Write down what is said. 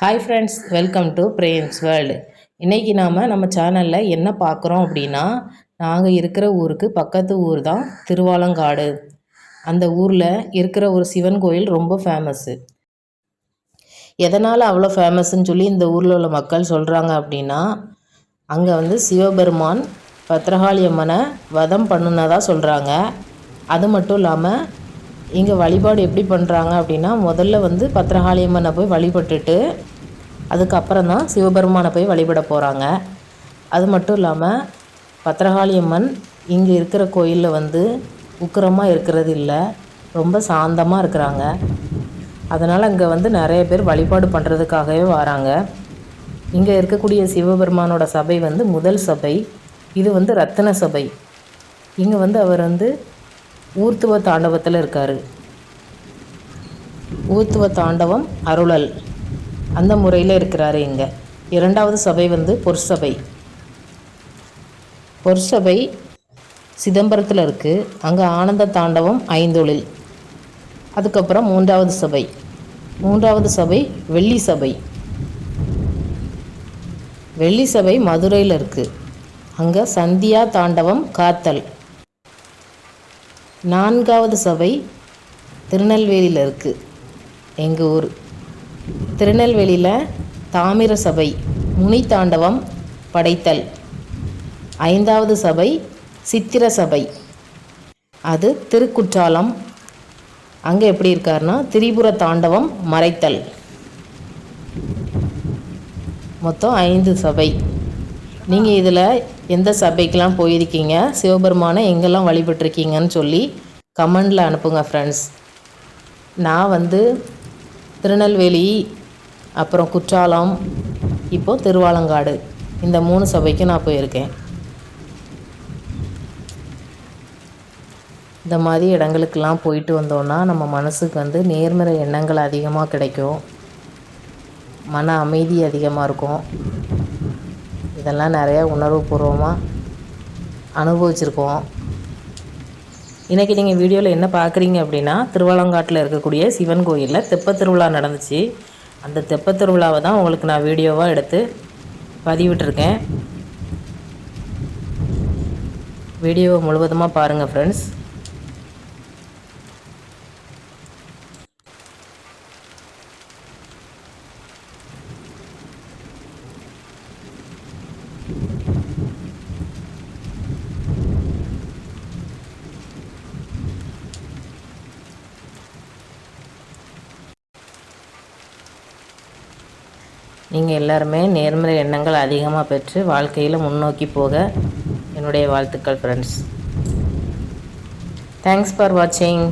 Hi friends welcome to Prem's world இன்றைக்கி நாம் நம்ம சேனலில் என்ன பார்க்குறோம் அப்படின்னா நாங்கள் இருக்கிற ஊருக்கு பக்கத்து ஊர் தான் திருவாலங்காடு. அந்த ஊரில் இருக்கிற ஒரு சிவன் கோயில் ரொம்ப ஃபேமஸ்ஸு எதனால் அவ்வளோ ஃபேமஸ்ன்னு சொல்லி இந்த ஊரில் உள்ள மக்கள் சொல்கிறாங்க அப்படின்னா அங்கே வந்து சிவபெருமான் பத்ரகாளி அம்மனை வதம் பண்ணுனதாக சொல்கிறாங்க அது மட்டும் இல்லாமல் இங்கே வழிபாடு எப்படி பண்ணுறாங்க அப்படின்னா முதல்ல வந்து பத்திரகாளியம்மனை போய் வழிபட்டுட்டு அதுக்கப்புறம் தான் சிவபெருமானை போய் வழிபட போகிறாங்க அது மட்டும் இல்லாமல் பத்திரகாளியம்மன் இங்கே இருக்கிற கோயிலில் வந்து உக்கிரமாக இருக்கிறது இல்லை ரொம்ப சாந்தமாக இருக்கிறாங்க. அதனால் அங்கே வந்து நிறைய பேர் வழிபாடு பண்ணுறதுக்காகவே வராங்க. இங்கே இருக்கக்கூடிய சிவபெருமானோட சபை வந்து முதல் சபை. இது வந்து ரத்தின சபை. இங்கே வந்து அவர் வந்து ஊர்த்துவ தாண்டவத்தில் இருக்கார். ஊர்த்துவ தாண்டவம் அருளல். அந்த முறையில் இருக்கிறாரு இங்கே. இரண்டாவது சபை வந்து பொற்சபை பொற்சபை சிதம்பரத்தில் இருக்குது அங்கே ஆனந்த தாண்டவம் ஐந்தொழில். அதுக்கப்புறம் மூன்றாவது சபை. மூன்றாவது சபை வெள்ளி சபை. வெள்ளி சபை மதுரையில் இருக்குது அங்கே சந்தியா தாண்டவம் காத்தல். நான்காவது சபை திருநெல்வேலியில் இருக்குது எங்கள் ஊர். திருநெல்வேலியில் தாமிர சபை முனி தாண்டவம் படைத்தல். ஐந்தாவது சபை சித்திர சபை. அது திருக்குற்றாலம். அங்கே எப்படி இருக்காருன்னா திரிபுர தாண்டவம் மறைத்தல். மொத்தம் ஐந்து சபை. நீங்கள் இதில் எந்த சபைக்கெலாம் போயிருக்கீங்க? சிவபெருமானை எங்கெல்லாம் வழிபட்டிருக்கீங்கன்னு சொல்லி கமெண்டில் அனுப்புங்க ஃப்ரெண்ட்ஸ் நான் வந்து திருநெல்வேலி அப்புறம் குற்றாலம் இப்போது திருவாலங்காடு. இந்த மூணு சபைக்கும் நான் போயிருக்கேன். இந்த மாதிரி இடங்களுக்கெல்லாம் போயிட்டு வந்தோன்னா நம்ம மனசுக்கு வந்து நேர்மறை எண்ணங்கள் அதிகமாக கிடைக்கும். மன அமைதி அதிகமாக இருக்கும். இதெல்லாம் நிறையா உணர்வுபூர்வமாக அனுபவிச்சிருக்கோம். இன்றைக்கி நீங்கள் வீடியோவில் என்ன பார்க்குறீங்க அப்படின்னா திருவாலங்காட்டில் இருக்கக்கூடிய சிவன் கோயிலில் தெப்ப திருவிழா நடந்துச்சு. அந்த தெப்ப திருவிழாவை தான் உங்களுக்கு நான் வீடியோவாக எடுத்து பதிவிட்டிருக்கேன். வீடியோவை முழுவதுமாக பாருங்கள் ஃப்ரெண்ட்ஸ் நீங்கள் எல்லாருமே நேர்மறை எண்ணங்கள் அதிகமாக பெற்று வாழ்க்கையில் முன்னோக்கி போக என்னுடைய வாழ்த்துக்கள் ஃப்ரெண்ட்ஸ் தேங்க்ஸ் ஃபார் வாட்சிங்